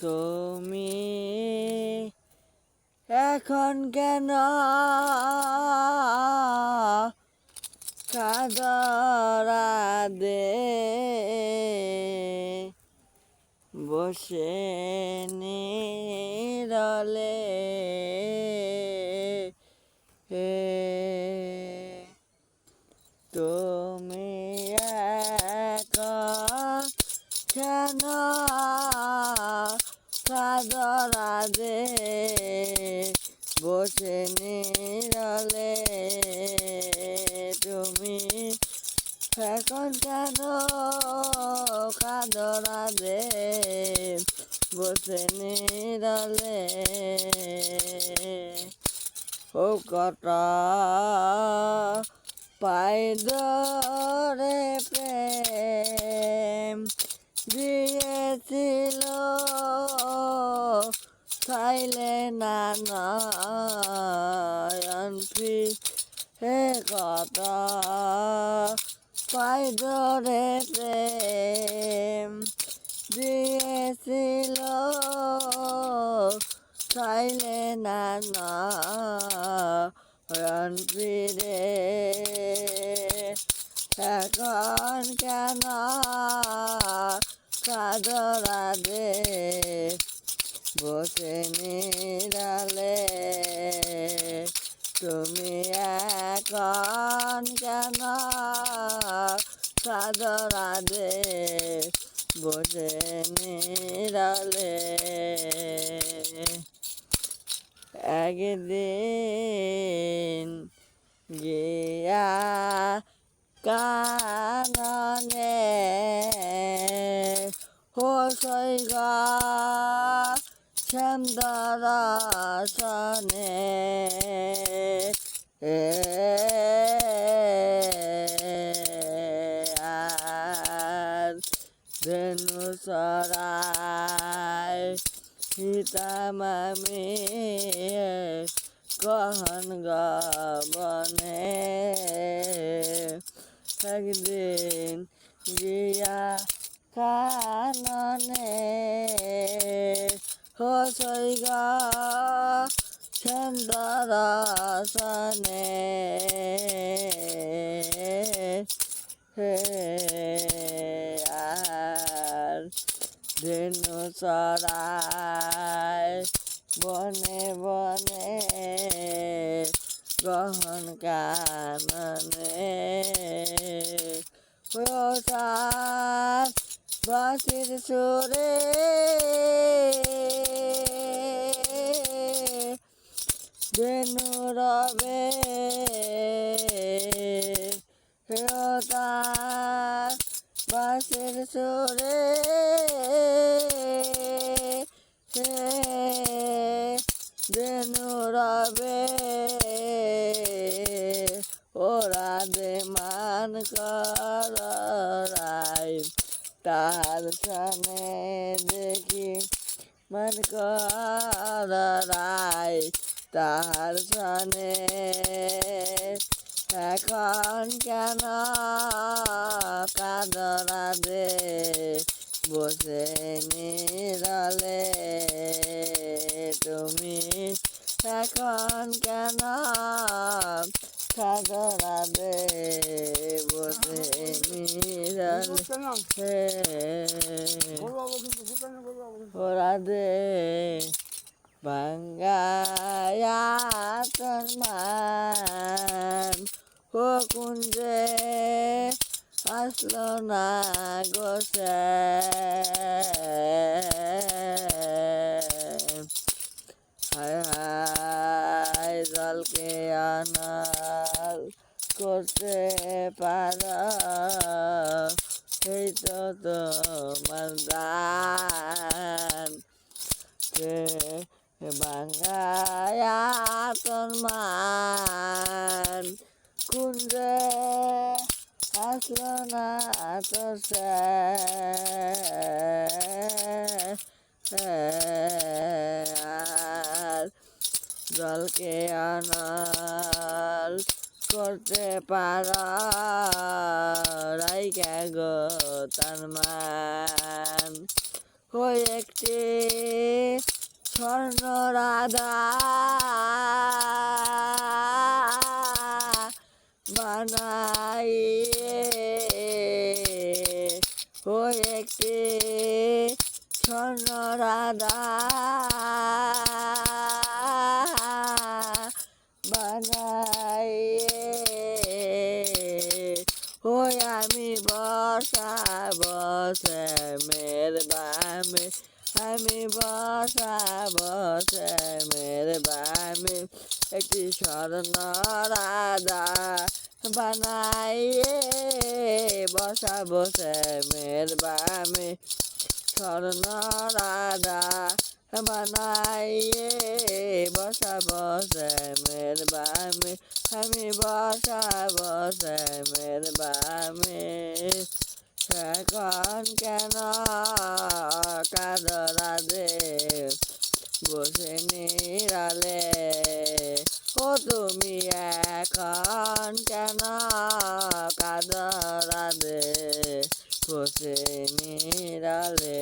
তুমি এখন কেন কাদরা দে বসে নিরলে? হে নিরলে তুমি এখন কেন কাদরা দে বসে নিরলে। ও কটা পাই ধরে প্রেম দিয়েছিল খাইলে না নয়ন হে কথা ধরে প্রেম খাইলে না নয়ন ফিরে। এখন কেন কাদরা দে বসে নিরালে তুমি এখন কাদরা দে বসে নিরালে। একদিন গিয়া কাননে হোসই গা চন্দর সনে এ ধেনু সরাই সীতামামি কহন গবনে একদিন গিয়া কাননে হসই গা চন্দর সনে হে ধেনু চড়াই বনে বনে গহন কাননে। বাসির সুরে ধেনু রবে। বাসের সুরে সে ধেনু রবে ওরা দে মান করাই তার সামনে দেখি মান করাই তার সামনে এখন কেন কাদরা দে বসে নিরলে? তুমি এখন কেন কাদরা ওরা দে বাঙ্গায়া তোর আসলো না গোসে জলকে আনাল করতে পার। এই তো কে বাঙ্গায়া তোর মান কুঞ্জে আসলো না তোর আর জলকে আনাল করতে পারা রাইকা গো তার মান? একটি স্বর্ণ রাধা বানাইয়ে। ওই একটি স্বর্ণ রাধা বানাইয়ে। আমি বসা বসে মের বামে একটি স্বর্ণ রাধা বানাইয়ে বসা বসে মের বামে স্বর্ণ রাধা বানাইয়ে বসা বসে মের বামে আমি বসা বসে মের বামে এখন কেন কাদরা দে বসে নিরালে ও তুমি এখন কেন কাদরা দে বসে নিরালে।